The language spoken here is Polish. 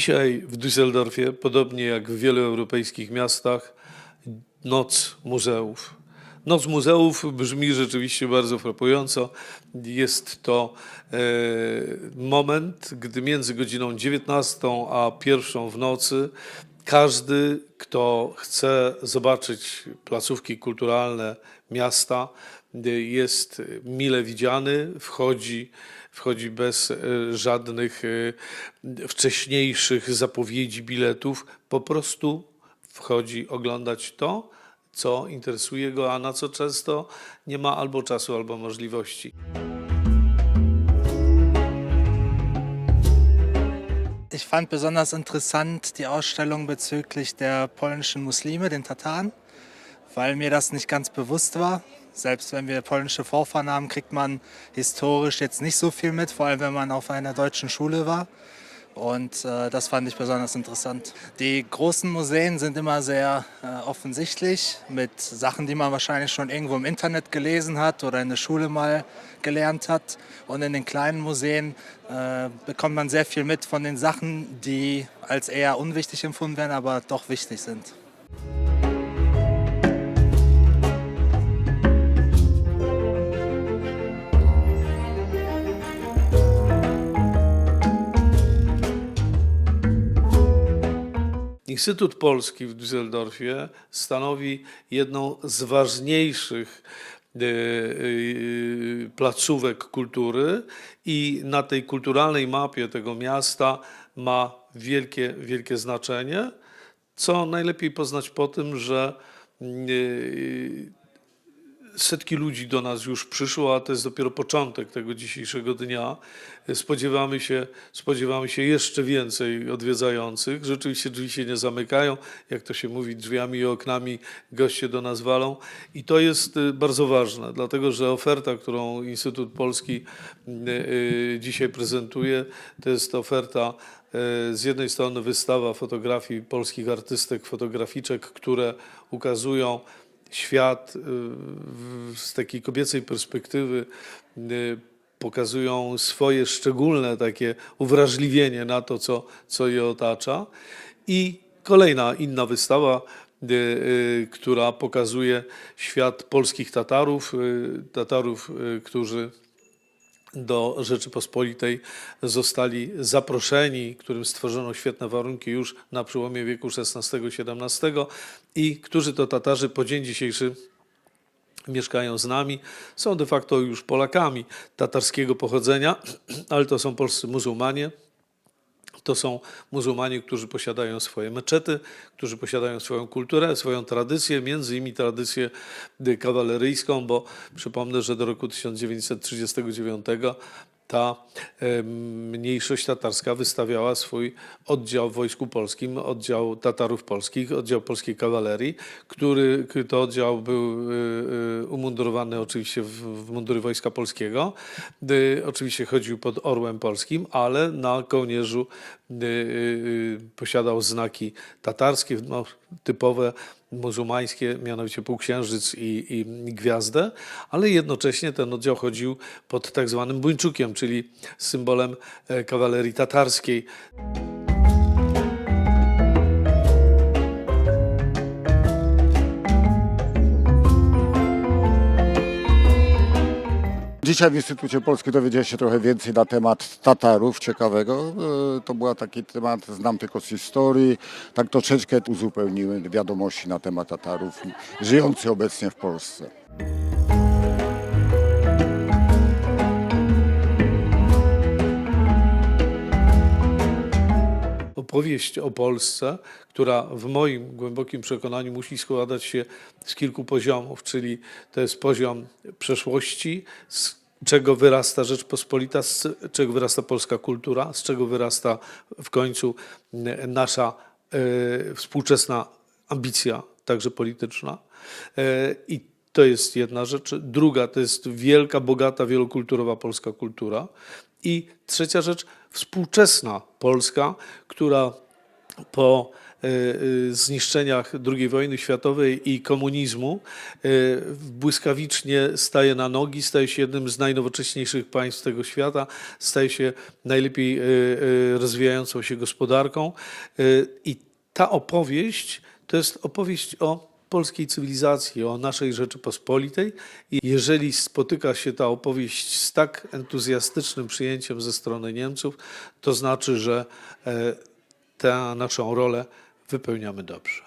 Dzisiaj w Düsseldorfie, podobnie jak w wielu europejskich miastach, noc muzeów. Noc muzeów brzmi rzeczywiście bardzo frapująco. Jest to e, moment, gdy między godziną 19 a 1 w nocy każdy, kto chce zobaczyć placówki kulturalne miasta, jest mile widziany, wchodzi, wchodzi bez e, żadnych e, wcześniejszych zapowiedzi biletów, po prostu wchodzi oglądać to, co interesuje go, a na co często nie ma albo czasu, albo możliwości. Ich fand besonders interessant die Ausstellung bezüglich der polnischen Muslime, den Tataren, weil mir das nicht ganz bewusst war. Selbst wenn wir polnische Vorfahren haben, kriegt man historisch jetzt nicht so viel mit, vor allem wenn man auf einer deutschen Schule war. Und äh, das fand ich besonders interessant. Die großen Museen sind immer sehr äh, offensichtlich mit Sachen, die man wahrscheinlich schon irgendwo im Internet gelesen hat oder in der Schule mal gelernt hat. Und in den kleinen Museen äh, bekommt man sehr viel mit von den Sachen, die als eher unwichtig empfunden werden, aber doch wichtig sind. Instytut Polski w Düsseldorfie stanowi jedną z ważniejszych e, e, placówek kultury i na tej kulturalnej mapie tego miasta ma wielkie, wielkie znaczenie, co najlepiej poznać po tym, że e, setki ludzi do nas już przyszło, a to jest dopiero początek tego dzisiejszego dnia. Spodziewamy się, spodziewamy się jeszcze więcej odwiedzających. Rzeczywiście drzwi się nie zamykają, jak to się mówi, drzwiami i oknami goście do nas walą. I to jest y, bardzo ważne, dlatego że oferta, którą Instytut Polski y, y, dzisiaj prezentuje, to jest oferta z jednej strony wystawa fotografii polskich artystek, fotograficzek, które ukazują świat y, z takiej kobiecej perspektywy y, pokazują swoje szczególne takie uwrażliwienie na to, co, co je otacza. I kolejna inna wystawa, y, która pokazuje świat polskich Tatarów, Tatarów, którzy do Rzeczypospolitej zostali zaproszeni, którym stworzono świetne warunki już na przełomie wieku XVI-XVII i którzy to Tatarzy po dzień dzisiejszy mieszkają z nami, są de facto już Polakami tatarskiego pochodzenia, ale to są polscy muzułmanie, to są muzułmanie, którzy posiadają swoje meczety, którzy posiadają swoją kulturę, swoją tradycję, między innymi tradycję kawaleryjską, bo przypomnę, że do roku 1939 ta mniejszość tatarska wystawiała swój oddział w Wojsku Polskim, oddział Tatarów Polskich, oddział polskiej kawalerii, który to oddział był y, y, umundurowany oczywiście w, mundury Wojska Polskiego. Y, Oczywiście chodził pod orłem polskim, ale na kołnierzu posiadał znaki tatarskie, no, typowe muzułmańskie, mianowicie półksiężyc i, i gwiazdę, ale jednocześnie ten oddział chodził pod tak zwanym buńczukiem, czyli symbolem e, kawalerii tatarskiej. Dzisiaj w Instytucie Polskim dowiedziałem się trochę więcej na temat Tatarów, ciekawego. E, To był taki temat, znam tylko z historii. Tak troszeczkę uzupełniłem wiadomości na temat Tatarów żyjących obecnie w Polsce. opowieść o Polsce, która w moim głębokim przekonaniu musi składać się z kilku poziomów, czyli to jest poziom przeszłości, czego wyrasta Rzeczpospolita, z czego wyrasta polska kultura, z czego wyrasta w końcu n- nasza e, współczesna ambicja, także polityczna. E, I to jest jedna rzecz. Druga to jest wielka, bogata, wielokulturowa polska kultura. I trzecia rzecz, współczesna Polska, która po e, zniszczeniach II wojny światowej i komunizmu e, błyskawicznie staje na nogi, staje się jednym z najnowocześniejszych państw tego świata, staje się najlepiej e, e, rozwijającą się gospodarką. E, I ta opowieść to jest opowieść o polskiej cywilizacji, o naszej Rzeczypospolitej. I jeżeli spotyka się ta opowieść z tak entuzjastycznym przyjęciem ze strony Niemców, to znaczy, że e, tę naszą rolę wypełniamy dobrze.